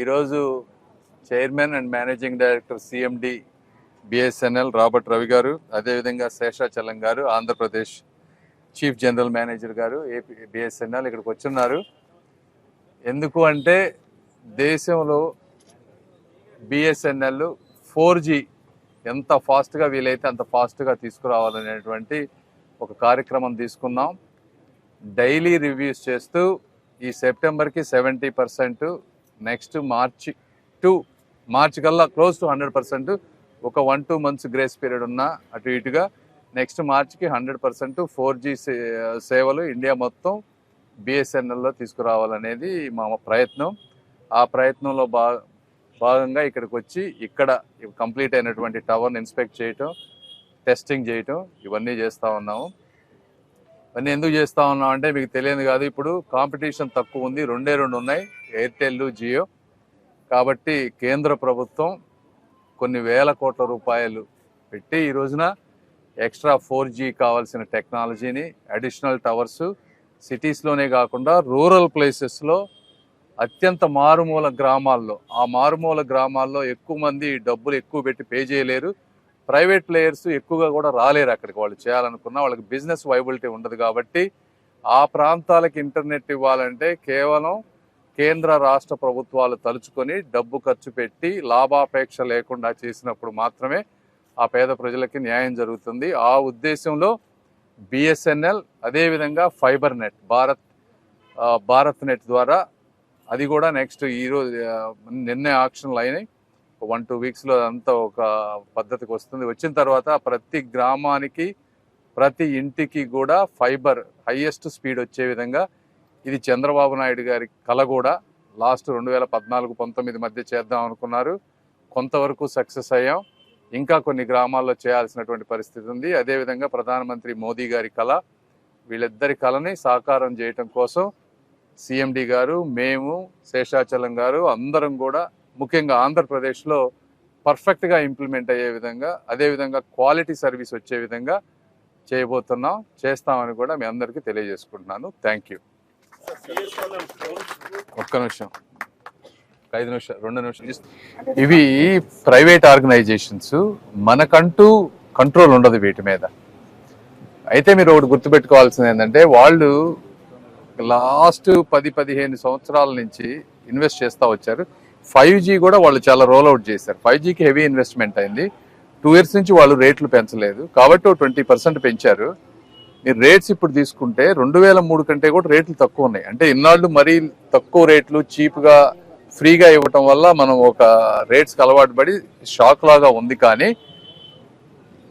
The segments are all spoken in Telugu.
ఈరోజు chairman and managing director CMD BSNL Robert Ravi గారు అదేవిధంగా శేషాచలం గారు ఆంధ్రప్రదేశ్ చీఫ్ జనరల్ మేనేజర్ గారు ఏపీ బిఎస్ఎన్ఎల్ ఇక్కడికి వచ్చున్నారు. ఎందుకు అంటే దేశంలో బిఎస్ఎన్ఎల్ ఫోర్ జీ ఎంత ఫాస్ట్గా వీలైతే అంత ఫాస్ట్గా తీసుకురావాలనేటువంటి ఒక కార్యక్రమం తీసుకున్నాం. డైలీ రివ్యూస్ చేస్తూ ఈ సెప్టెంబర్కి seventy percent next March to March కల్లా క్లోజ్ టు హండ్రెడ్ పర్సెంట్. ఒక one two months grace period ఉన్న అటు ఇటుగా. నెక్స్ట్ మార్చ్కి హండ్రెడ్ పర్సెంట్ ఫోర్ జీ సేవలు ఇండియా మొత్తం బిఎస్ఎన్ఎల్లో తీసుకురావాలనేది మా ప్రయత్నం. ఆ ప్రయత్నంలో భా భాగంగా ఇక్కడికి వచ్చి ఇక్కడ కంప్లీట్ అయినటువంటి టవర్ని ఇన్స్పెక్ట్ చేయటం టెస్టింగ్ చేయటం ఇవన్నీ చేస్తూ ఉన్నాము. ఇవన్నీ ఎందుకు చేస్తూ ఉన్నాం అంటే మీకు తెలియదు కాదు. ఇప్పుడు కాంపిటీషన్ తక్కువ ఉంది. రెండే రెండు ఉన్నాయి. Airtel Jio. కాబట్టి కేంద్ర ప్రభుత్వం కొన్ని వేల కోట్ల రూపాయలు పెట్టి ఈ రోజున ఎక్స్ట్రా ఫోర్ జీ కావాల్సిన టెక్నాలజీని అడిషనల్ టవర్స్ సిటీస్లోనే కాకుండా రూరల్ ప్లేసెస్లో అత్యంత మారుమూల గ్రామాల్లో ఆ మారుమూల గ్రామాల్లో ఎక్కువ మంది డబ్బులు ఎక్కువ పెట్టి పే చేయలేరు. ప్రైవేట్ ప్లేయర్స్ ఎక్కువగా కూడా రాలేరు అక్కడికి. వాళ్ళు చేయాలనుకున్నా వాళ్ళకి బిజినెస్ వైబిలిటీ ఉండదు కాబట్టి ఆ ప్రాంతాలకు ఇంటర్నెట్ ఇవ్వాలంటే కేవలం కేంద్ర రాష్ట్ర ప్రభుత్వాలు తలుచుకొని డబ్బు ఖర్చు పెట్టి లాభాపేక్ష లేకుండా చేసినప్పుడు మాత్రమే ఆ పేద ప్రజలకి న్యాయం జరుగుతుంది. ఆ ఉద్దేశంలో బిఎస్ఎన్ఎల్ అదేవిధంగా fibre net Bharat Bharat net ద్వారా అది కూడా నెక్స్ట్ ఈరోజు నిన్నే ఆక్షన్లు అయినాయి. వన్ టూ వీక్స్లో అంతా ఒక పద్ధతికి వస్తుంది. వచ్చిన తర్వాత ప్రతి గ్రామానికి ప్రతి ఇంటికి కూడా ఫైబర్ హయ్యెస్ట్ స్పీడ్ వచ్చే విధంగా ఇది చంద్రబాబు నాయుడు గారి కళ కూడా లాస్ట్ రెండు వేల పద్నాలుగు పంతొమ్మిది మధ్య చేద్దాం అనుకున్నారు. కొంతవరకు సక్సెస్ అయ్యాం. ఇంకా కొన్ని గ్రామాల్లో చేయాల్సినటువంటి పరిస్థితి ఉంది. అదేవిధంగా ప్రధానమంత్రి మోదీ గారి కళ వీళ్ళిద్దరి కళని సాకారం చేయటం కోసం సిఎండి గారు మేము శేషాచలం గారు అందరం కూడా ముఖ్యంగా ఆంధ్రప్రదేశ్లో పర్ఫెక్ట్గా ఇంప్లిమెంట్ అయ్యే విధంగా అదేవిధంగా క్వాలిటీ సర్వీస్ వచ్చే విధంగా చేయబోతున్నాం. చేస్తామని కూడా మీ అందరికీ తెలియజేసుకుంటున్నాను. Thank you. ఒక్క నిమిషం. ఐదు నిమిషాలు రెండు నిమిషాలు ఇవి ప్రైవేట్ ఆర్గనైజేషన్స్ మనకంటూ కంట్రోల్ ఉండదు వీటి మీద. అయితే మీరు ఒకటి గుర్తుపెట్టుకోవాల్సింది ఏంటంటే వాళ్ళు లాస్ట్ పది పదిహేను సంవత్సరాల నుంచి ఇన్వెస్ట్ చేస్తూ వచ్చారు. ఫైవ్ జీ కూడా వాళ్ళు చాలా రోల్ అవుట్ చేశారు. ఫైవ్ జీకి హెవీ ఇన్వెస్ట్మెంట్ అయింది. టూ ఇయర్స్ నుంచి వాళ్ళు రేట్లు పెంచలేదు. కాబట్టి ట్వంటీ పర్సెంట్ పెంచారు. మీరు రేట్స్ ఇప్పుడు తీసుకుంటే రెండు వేల మూడు కంటే కూడా రేట్లు తక్కువ ఉన్నాయి. అంటే ఇన్నాళ్ళు మరీ తక్కువ రేట్లు చీప్గా ఫ్రీగా ఇవ్వటం వల్ల మనం ఒక రేట్స్కి అలవాటు పడి షాక్ లాగా ఉంది. కానీ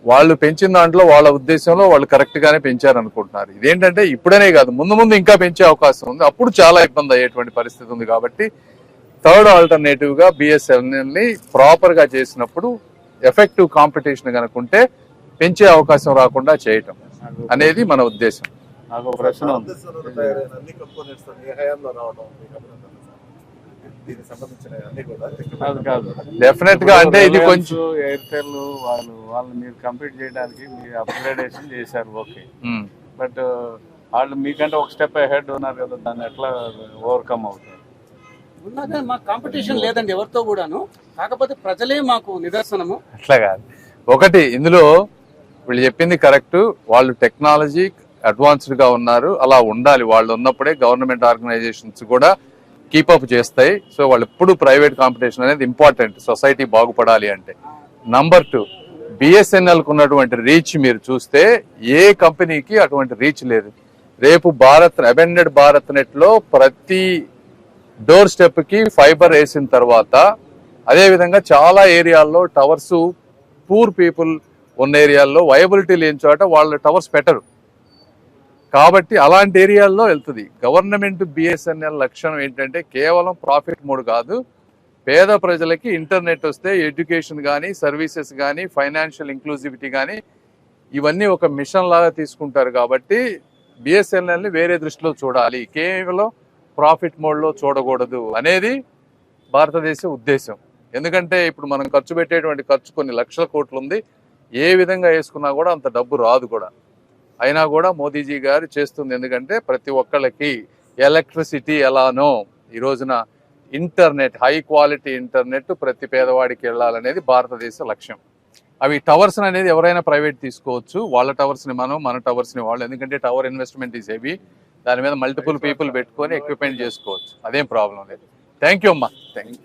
వాళ్ళు పెంచిన దాంట్లో వాళ్ళ ఉద్దేశంలో వాళ్ళు కరెక్ట్గానే పెంచారనుకుంటున్నారు. పెంచారు అనుకుంటున్నారు ఇదేంటంటే ఇప్పుడనే కాదు ముందు ముందు ఇంకా పెంచే అవకాశం ఉంది. అప్పుడు చాలా ఇబ్బంది అయ్యేటువంటి పరిస్థితి ఉంది కాబట్టి థర్డ్ ఆల్టర్నేటివ్గా బిఎస్ఎన్ఎల్ని ప్రాపర్గా చేసినప్పుడు ఎఫెక్టివ్ కాంపిటీషన్ కనుకుంటే పెంచే అవకాశం రాకుండా చేయటం. అనేది మన ఉద్దేశం. నాకు ఒక ప్రశ్న ఉంది. కాదు కాదు. డెఫినెట్గా అంటే ఇది కొంచెం ఎయిర్టెల్ వాళ్ళు వాళ్ళు మీరు కంప్లీట్ చేయడానికి మీరు అప్గ్రేడేషన్ చేశారు ఓకే. బట్ వాళ్ళు మీకంటే ఒక స్టెప్ హెడ్ ఉన్నారు కదా దాన్ని ఎట్లా ఓవర్కమ్ అవుతుంది ఉన్నదే మాకు కాంపిటీషన్ లేదండి ఎవరితో కూడాను. కాకపోతే ప్రజలే మాకు నిదర్శనము. అట్లా కాదు. ఒకటి ఇందులో వీళ్ళు చెప్పింది కరెక్ట్. వాళ్ళు టెక్నాలజీ అడ్వాన్స్డ్గా ఉన్నారు. అలా ఉండాలి. వాళ్ళు ఉన్నప్పుడే గవర్నమెంట్ ఆర్గనైజేషన్స్ కూడా కీపప్ చేస్తాయి. సో వాళ్ళు ఎప్పుడు ప్రైవేట్ కాంపిటీషన్ అనేది ఇంపార్టెంట్. సొసైటీ బాగుపడాలి అంటే. నంబర్ టూ బిఎస్ఎన్ఎల్కు ఉన్నటువంటి రీచ్ మీరు చూస్తే ఏ కంపెనీకి అటువంటి రీచ్ లేదు. రేపు భారత్ అబెండెడ్ భారత్ నెట్లో ప్రతి డోర్ స్టెప్కి ఫైబర్ వేసిన తర్వాత అదేవిధంగా చాలా ఏరియాల్లో టవర్స్ పూర్ పీపుల్ ఉన్న ఏరియాల్లో వయబిలిటీ లేని చోట వాళ్ళ టవర్స్ పెట్టరు. కాబట్టి అలాంటి ఏరియాల్లో వెళ్తుంది. గవర్నమెంట్ బిఎస్ఎన్ఎల్ లక్షణం ఏంటంటే కేవలం ప్రాఫిట్ మోడ్ కాదు. పేద ప్రజలకి ఇంటర్నెట్ వస్తే ఎడ్యుకేషన్ కానీ సర్వీసెస్ కానీ ఫైనాన్షియల్ ఇంక్లూజివిటీ కానీ ఇవన్నీ ఒక మిషన్ లాగా తీసుకుంటారు కాబట్టి బిఎస్ఎన్ఎల్ని వేరే దృష్టిలో చూడాలి. కేవలం ప్రాఫిట్ మోడ్లో చూడకూడదు అనేది భారతదేశ ఉద్దేశం. ఎందుకంటే ఇప్పుడు మనం ఖర్చు పెట్టేటువంటి ఖర్చు కొన్ని లక్షల కోట్లు ఉంది. ఏ విధంగా వేసుకున్నా కూడా అంత డబ్బు రాదు కూడా. అయినా కూడా మోదీజీ గారు చేస్తుంది ఎందుకంటే ప్రతి ఒక్కళ్ళకి ఎలక్ట్రిసిటీ ఎలానో ఈ రోజున ఇంటర్నెట్ హై క్వాలిటీ ఇంటర్నెట్ ప్రతి పేదవాడికి వెళ్ళాలనేది భారతదేశ లక్ష్యం. అవి టవర్స్ అనేది ఎవరైనా ప్రైవేట్ తీసుకోవచ్చు. వాళ్ళ టవర్స్ని మనం మన టవర్స్ని వాళ్ళు. ఎందుకంటే టవర్ ఇన్వెస్ట్మెంట్ ఈజ్ హెవీ. దాని మీద మల్టిపుల్ పీపుల్ పెట్టుకొని ఎక్విప్మెంట్ చేసుకోవచ్చు. అదేం ప్రాబ్లం లేదు. థ్యాంక్ యూ అమ్మా. Thank you